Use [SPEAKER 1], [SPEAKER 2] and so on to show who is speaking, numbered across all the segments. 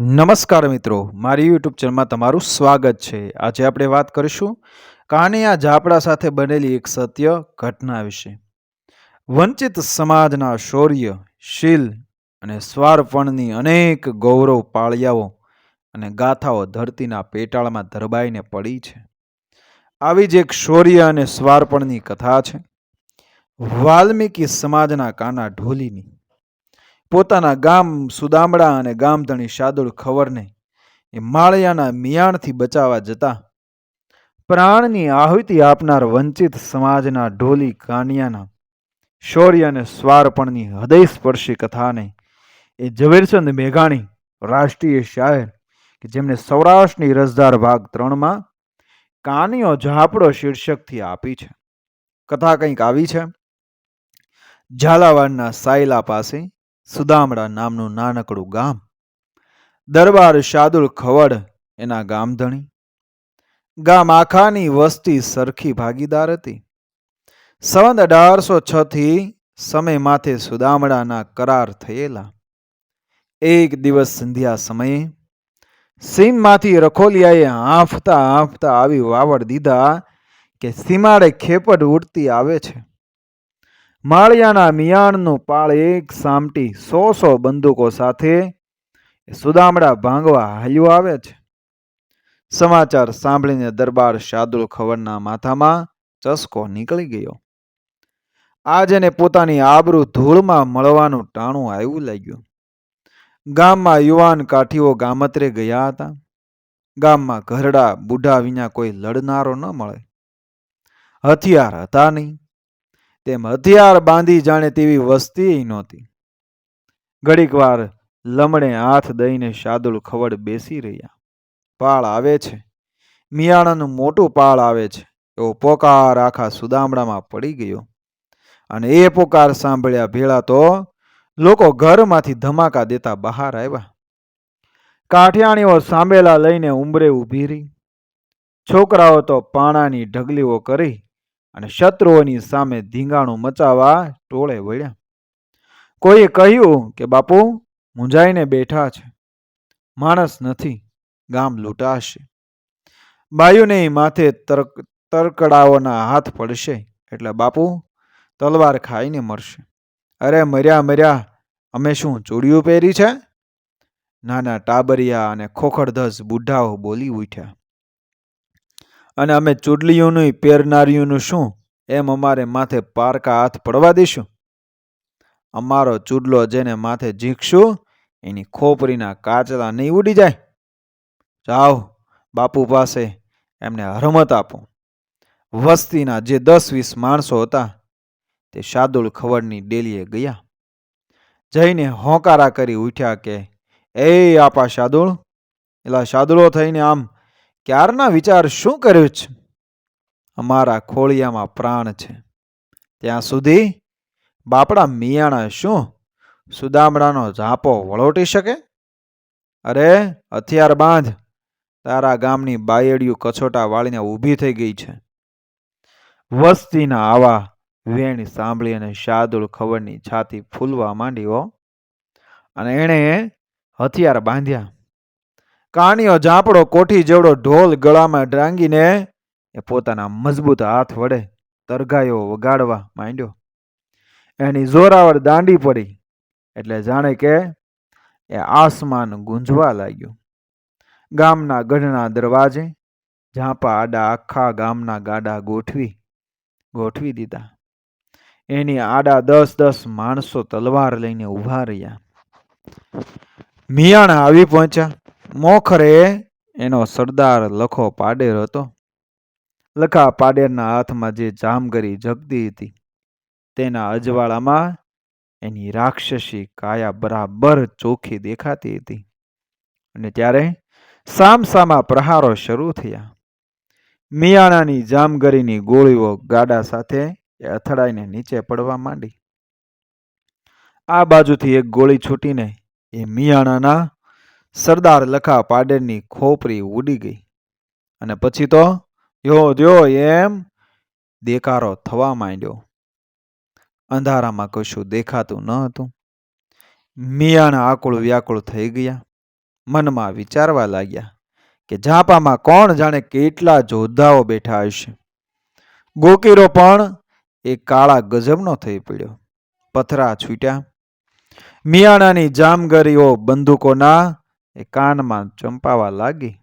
[SPEAKER 1] નમસ્કાર મિત્રો, મારી યુટ્યુબ ચેનલમાં તમારું સ્વાગત છે. આજે આપણે વાત કરીશું કાનિયા ઝાપડા સાથે બનેલી એક સત્ય ઘટના વિશે. વંચિત સમાજના શૌર્ય, શીલ અને સ્વાર્પણની અનેક ગૌરવ પાળિયાઓ અને ગાથાઓ ધરતીના પેટાળમાં ધરબાઈને પડી છે. આવી જ એક શૌર્ય અને સ્વાર્પણની કથા છે. વાલ્મીકી સમાજના કાના ઢોલીની. પોતાના ગામ સુદામડા અને ગામધણી શાદુળ ખવરને એ માળિયાના મિયાણથી બચાવવા જતા પ્રાણની આહુતિ આપનાર વંચિત સમાજના ઢોલી કાનિયાના શૌર્ય અને સ્વારપણની હૃદયસ્પર્શી કથાને એ ઝવેરચંદ મેઘાણી, રાષ્ટ્રીય શાયર, કે જેમણે સૌરાષ્ટ્રની રસદાર ભાગ ત્રણમાં કાનિયો ઝાપડો શીર્ષકથી આપી છે. કથા કંઈક આવી છે. ઝાલાવાડના સાયલા પાસે સુદામડા નામનું નાનકડું ગામ. દરબાર શાદુલ ખવડ એના ગામધણી. ગામ આખાની વસ્તી સરખી ભાગીદાર હતી. સંવત અઢારસો છ થી સમય માથે સુદામડાના કરાર થયેલા. એક દિવસ સંધ્યા સમયે સીમમાંથી રખોલિયાએ હાંફતા હાંફતા આવી વાવડ દીધા કે સીમાડે ખેપડ ઉડતી આવે છે. માળિયાના મિયાણનું પાળ એક સામટી સો સો બંદૂકો સાથે સુદામડા ભાંગવા હાલ્યું આવે છે. સમાચાર સાંભળીને દરબાર શાદુલ ખવરના માથામાં ચસકો નીકળી ગયો. આજ એને પોતાની આબરૂ ધૂળમાં મળવાનું ટાણું આવ્યું લાગ્યું. ગામમાં યુવાન કાઠીઓ ગામત્રે ગયા હતા. ગામમાં ઘરડા બુઢા વિના કોઈ લડનારો ન મળે. હથિયાર હતા નહીં. તેમ હથિયાર બાંધી જાણે તેવી વસ્તી નહોતી. ઘડીક વાર લમણે હાથ દઈને શાદુલ ખવડ બેસી રહ્યા. પાળ આવે છે. મિયાણાનું મોટું પાળ આવે છે. એવો પોકાર આખા સુદામડામાં પડી ગયો. અને એ પોકાર સાંભળ્યા ભેળા તો લોકો ઘરમાંથી ધમાકા દેતા બહાર આવ્યા. કાઠિયાણીઓ સાંભેલા લઈને ઉંબરે ઊભી રહી. છોકરાઓ તો પાણાની ઢગલીઓ કરી અને શત્રુઓની સામે ધીંગાણું મચાવવા ટોળે વળ્યા. કોઈએ કહ્યું કે, બાપુ, મૂંઝાઈને બેઠા છે. માણસ નથી. ગામ લૂંટાશે. બાયુને માથે તરક, તરકડાઓના હાથ પડશે. એટલે બાપુ, તલવાર ખાઈને મરશે. અરે, મર્યા મર્યા, અમે શું ચૂડિયું પહેરી છે? નાના ટાબરિયા અને ખોખડધસ બુઢાઓ બોલી ઉઠ્યા. અને અમે ચૂડલીઓનું પહેરનારીઓનું શું? એમ અમારે માથે પારકા હાથ પડવા દઈશું અમારો ચૂડલો જેને માથે ઝીંકશું, એની ખોપરીના કાચલા નહીં ઉડી જાય. જાઓ, બાપુ પાસે એમને હરમત આપો. વસ્તીના જે દસ વીસ માણસો હતા, તે શાદુલ ખવડની ડેલીએ ગયા. જઈને હોંકારા કરી ઉઠ્યા કે, એ આપા શાદુળ એલા શાદુળો થઈને આમ ક્યારના વિચાર શું કર્યો છે? અમારા ખોળિયામાં પ્રાણ છે. ત્યાં સુધી બાપડા મિયાણા શું સુદામડાનો ઝાપો વળોટી શકે? અરે, હથિયાર બાંધ. તારા ગામની બાયડિયું કછોટા વાળીને ઊભી થઈ ગઈ છે. વસ્તીના આવા વેણ સાંભળી અને શાદુલ ખવડની છાતી ફૂલવા માંડી અને એણે હથિયાર બાંધ્યા. કાણીઓ, ઝાપડો, કોઠી જેવડો ઢોલ ગળામાં ડાંગીને એ પોતાના મજબૂત હાથ વડે તરગાયો વગાડવા માંડ્યો. એની જોરાવર દાંડી પડી, એટલે જાણે કે એ આસમાન ગુંજવા લાગ્યું. ગામના ગઢના દરવાજે ઝાંપા આડા આખા ગામના ગાડા ગોઠવી ગોઠવી દીધા. એની આડા દસ દસ માણસો તલવાર લઈને ઊભા રહ્યા. મિયાણા આવી પહોંચ્યા. મોખરે એનો સરદાર લખો પાડેર હતો. લખા પાડેરના હાથમાં જે જામગરી જગતી હતી, તેના અજવાળામાં એની રાક્ષસી કાયા બરાબર ચોખ્ખી દેખાતી હતી. અને ત્યારે સામસામા પ્રહારો શરૂ થયા. મિયાણાની જામગરીની ગોળીઓ ગાડા સાથે એ અથડાઈને નીચે પડવા માંડી. આ બાજુથી એક ગોળી છૂટીને એ મિયાણાના સરદાર લખા પાડેરની ખોપરી ઉડી ગઈ. અને પછી તો યો જો, એમ દેકારો થવા માંડ્યો. અંધારામાં કશું દેખાતું ન હતું. મિયાણા આકુળ વ્યાકુળ થઈ ગયા. મનમાં વિચારવા લાગ્યા કે ઝાંપામાં કોણ જાણે કેટલા જોદ્ધાઓ બેઠા હશે. ગોકીરો પણ એ કાળા ગજબનો થઈ પડ્યો. પથરા છૂટ્યા. મિયાણાની જામગરીઓ બંદૂકોના એ કાનમાં ચંપાવા લાગી.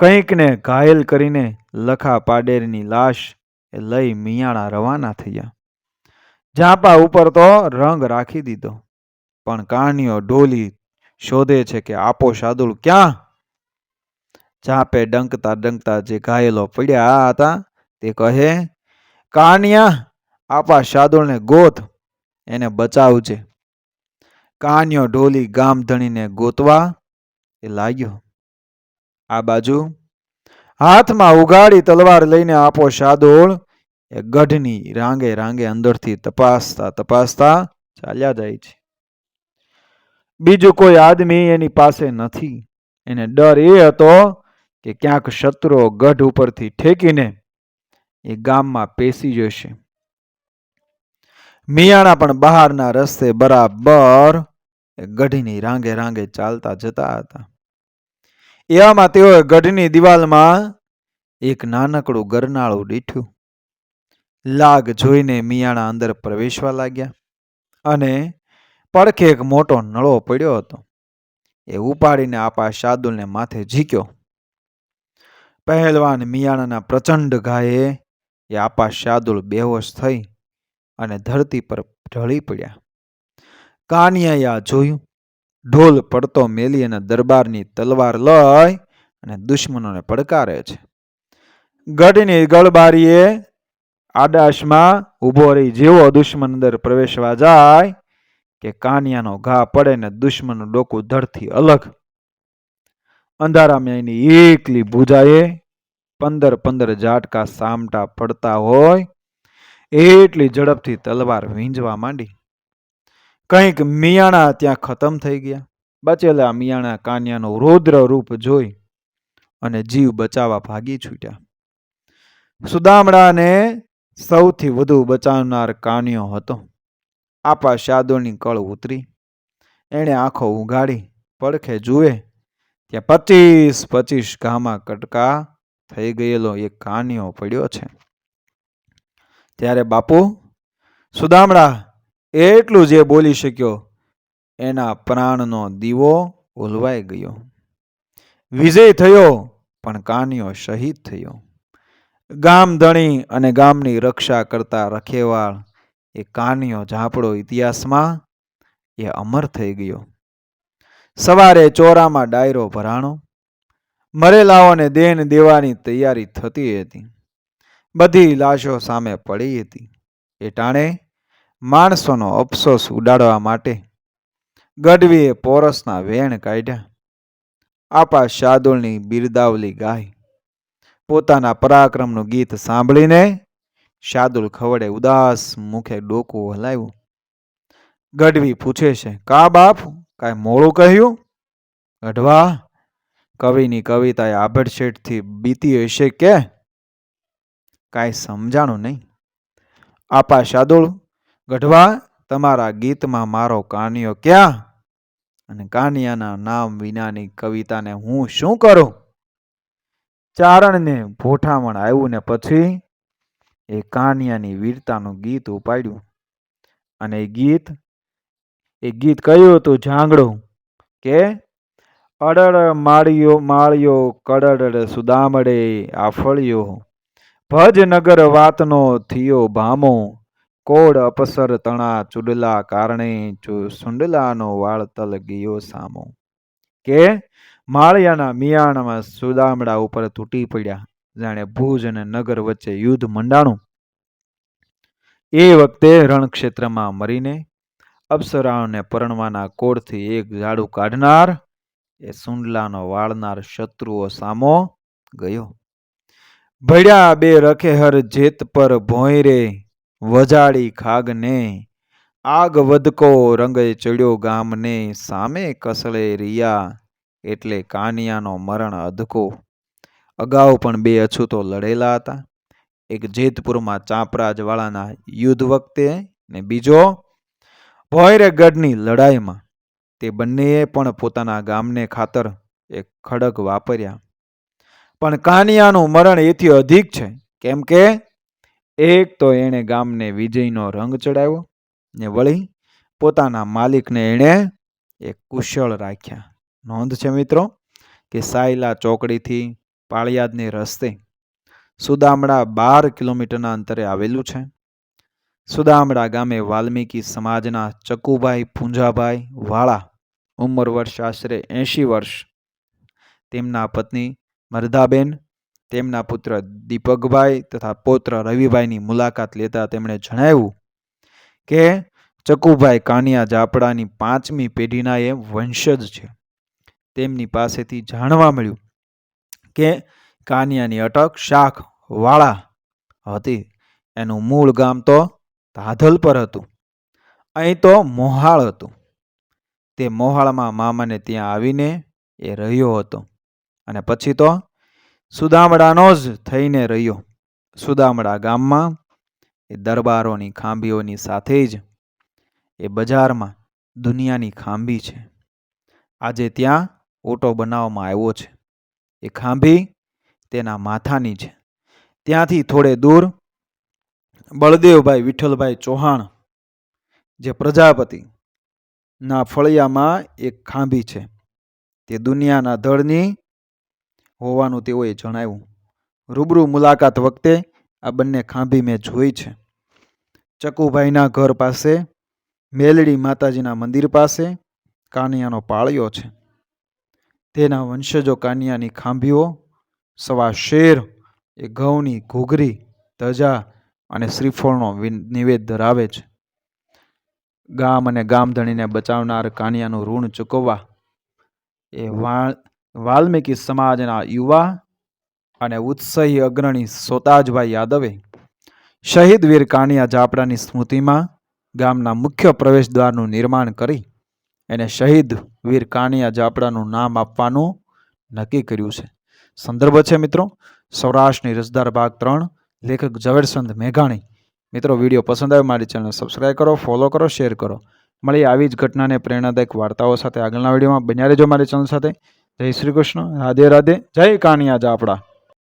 [SPEAKER 1] કંઈકને ઘાયલ કરીને લખા પાડેરની લાશ એ લઈ મિયાણા રવાના થયા. ઝાંપા ઉપર તો રંગ રાખી દીધો, પણ કાનીઓ ઢોલી શોધે છે કે આપો શાદુલ ક્યાં? ઝાંપે ડંકતા ડંકતા જે ઘાયલો પડ્યા હતા તે કહે, કાનિયા, આપા શાદુલને ગોત, એને બચાવજે. કાનિયો ઢોલી ગામ ધણીને ગોતવા એ લાગ્યો. આ બાજુ? હાથમાં ઉગાડી તલવાર લઈને આપો શાદોળ એ ગઢની રાંગે રાંગે અંદરથી તપાસતા તપાસતા ચાલ્યા જાય છે. બીજું કોઈ આદમી એની પાસે નથી. એને ડર એ હતો કે ક્યાંક શત્રુઓ ગઢ ઉપરથી ઠેકીને એ ગામમાં પેસી જશે. મિયાણા પણ બહારના રસ્તે બરાબર ગઢની રાંગે રાંગે ચાલતા જતા હતા. એવામાં તેઓએ ગઢની દિવાલમાં એક નાનકડું ગરનાળું દીઠ્યું. લાગ જોઈને મિયાણા અંદર પ્રવેશવા લાગ્યા અને પડખે એક મોટો નળો પડ્યો હતો. એ ઉપાડીને આપા શાદુલને માથે ઝીક્યો. પહેલવાન મિયાણાના પ્રચંડ ઘાયે એ આપા શાદુલ બેહોશ થઈ અને ધરતી પર ઢળી પડ્યા. કાનિયાએ આ જોયું ઢોલ પડતો મેલી અને દરબારની તલવાર લઈ અને દુશ્મનોને પડકારે છે. ગઢની ગળબારીએ આડાશમાં ઊભો રહી જેવો દુશ્મન અંદર પ્રવેશવા જાય કે કાનિયાનો ઘા પડે ને દુશ્મનનું ડોકું ધડથી અલગ. અંધારામાં એની એકલી ભૂજાએ પંદર પંદર ઝાટકા સામટા પડતા હોય, એટલી ઝડપથી તલવાર વીંજવા માંડી. કંઈક મિયાણા ત્યાં ખતમ થઈ ગયા. બચેલા મિયાણા કાન્યાનો રૌદ્ર રૂપ જોઈ અને જીવ બચાવવા ભાગી છૂટ્યા. સુદામડાને સૌથી વધુ બચાવનાર કાન્યો હતો. આપા શાદોની કળ ઉતરી. એણે આંખો ઉગાડી પડખે જુએ, ત્યાં પચીસ પચીસ ઘામાં કટકા થઈ ગયેલો એક કાન્યો પડ્યો છે. ત્યારે બાપુ સુદામડા એટલું જે બોલી શક્યો, એના પ્રાણનો દીવો ઓલવાઈ ગયો. વિજય થયો, પણ કાન્યો શહીદ થયો. ગામ ધણી અને ગામની રક્ષા કરતા રખેવાળ એ કાનિયો ઝાપડો ઇતિહાસમાં એ અમર થઈ ગયો. સવારે ચોરામાં ડાયરો ભરાણો, મરેલાઓને દેન દેવાની તૈયારી થતી હતી. બધી લાશો સામે પડી હતી. એ ટાણે માણસોનો અફસોસ ઉડાડવા માટે ગઢવીએ પોરસના વેણ કાઢ્યા. આપા શાદુલની બિરદાવલી ગાય પોતાના પરાક્રમનું ગીત સાંભળીને શાદુલ ખવડે ઉદાસ મુખે ડોકું હલાવ્યું. ગઢવી પૂછે છે, કા બાપ? કાંઈ મોડું કહ્યું? ગઢવા, કવિની કવિતાએ આભડશેઠથી બીતી હશે કે? કાંઈ સમજાણું નહીં. આપા શાદુલ ગઢવા, તમારા ગીતમાં મારો કાનિયો ક્યાં? અને કાનિયાના નામ વિનાની કવિતાને હું શું કરું? ચારણને ભોઠામણ આવ્યું ને પછી એ કાનિયાની વીરતાનું ગીત ઉપાડ્યું. અને એ ગીત એ ગીત કયું હતું ઝાંગડું? કે અડડ માળિયો માળિયો કડડ સુદામડે આફળ્યો. ભજનગર વાતનો થયો ભામો. કોડ અપસર તણા ચુડલા કારણે સુંડલાનો વાળતલ ગયો સામો. કે માળિયાના મિયાણમાં સુદામડા ઉપર તૂટી પડ્યા. જાણે ભુજ અને નગર વચ્ચે યુદ્ધ મંડાણું. એ વખતે રણક્ષેત્રમાં મરીને અપ્સરાઓને પરણવાના કોડથી એક ઝાડુ કાઢનાર, એ સુંડલાનો વાળનાર શત્રુઓ સામો ગયો. ભળ્યા બે રખેહર જેત પર ભોંયરે વજાડી ખાગને, આગ વધકો રંગે ચડ્યો ગામને, સામે કસળે રિયા એટલે કાનિયાનો મરણ અધકો. અગાઉ પણ બે અછૂતો લડેલા હતા. એક જેતપુરમાં ચાંપરાજવાળાના યુદ્ધ વખતે ને બીજો ભોયરેગઢની લડાઈમાં. તે બંનેએ પણ પોતાના ગામને ખાતર એક ખડક વાપર્યા. પણ કાનિયાનું મરણ એથી અધિક છે. કેમ કે એક તો એણે ગામને વિજયનો રંગ ચડાવ્યો ને વળી પોતાના માલિકને એણે એક કુશળ રાખ્યા. નોંધ છે મિત્રો કે સાયલા ચોકડીથી પાળિયાદની રસ્તે સુદામડા બાર કિલોમીટરના અંતરે આવેલું છે. સુદામડા ગામે વાલ્મીકી સમાજના ચકુભાઈ પૂંજાભાઈ વાળા ઉંમર વર્ષ આશરે એંશી વર્ષ તેમના પત્ની મરધાબેન તેમના પુત્ર દીપકભાઈ તથા પૌત્ર રવિભાઈની મુલાકાત લેતા તેમણે જણાવ્યું કે, ચકુભાઈ કાનિયા જાપડાની પાંચમી પેઢીના એ વંશજ છે. તેમની પાસેથી જાણવા મળ્યું કે, કાનિયાની અટક શાખ વાળા હતી. એનું મૂળ ગામ તો ધાધલ પર હતું. અહીં તો મોહાળ હતું. તે મોહાળમાં મામાને ત્યાં આવીને એ રહ્યો હતો. અને પછી તો સુદામડાનો જ થઈને રહ્યો. સુદામડા ગામમાં, એ દરબારોની ખાંભીઓની સાથે જ, એ બજારમાં દુનિયાની ખાંભી છે. આજે ત્યાં ઓટો બનાવવામાં આવ્યો છે. એ ખાંભી તેના માથાની છે. ત્યાંથી થોડે દૂર બળદેવભાઈ વિઠ્ઠલભાઈ ચૌહાણ, જે પ્રજાપતિ ના ફળિયામાં એક ખાંભી છે. તે દુનિયાના ધળની હોવાનું તેઓએ જણાવ્યું. રૂબરૂ મુલાકાત વખતે આ બંને ખાંભી મેં જોઈ છે. ચકુભાઈના ઘર પાસે, મેલડી માતાજીના મંદિર પાસે, કાનિયાનો પાળિયો છે. તેના વંશજો કાનિયાની ખાંભીઓ, સવા શેર, એ ઘઉંની ઘૂઘરી, ધજા અને શ્રીફળનો નિવેદ ધરાવે છે. ગામ અને ગામધણીને બચાવનાર કાનિયાનું ઋણ ચૂકવવા, એ વા- વાલ્મીકી સમાજના યુવા અને ઉત્સાહી અગ્રણી સોતાજભાઈ યાદવે, શહીદ વીર કાનિયા જાપડાની સ્મૃતિમાં ગામના મુખ્ય પ્રવેશદ્વારનું નિર્માણ કરી એને શહીદ વીર કાનિયા જાપડાનું નામ આપવાનું નક્કી કર્યું છે. સંદર્ભ છે મિત્રો, સૌરાષ્ટ્રની રસદાર ભાગ ત્રણ, લેખક ઝવેરચંદ મેઘાણી. મિત્રો, વીડિયો પસંદ આવે મારી ચેનલ સબસ્ક્રાઈબ કરો ફોલો કરો શેર કરો. મળી આવી જ ઘટનાને પ્રેરણાદાયક વાર્તાઓ સાથે આગળના વિડીયોમાં. બન્યા રહેજો મારી ચેનલ સાથે. જય શ્રી કૃષ્ણ. રાધે રાધે. જય કાનિયા જાપડા.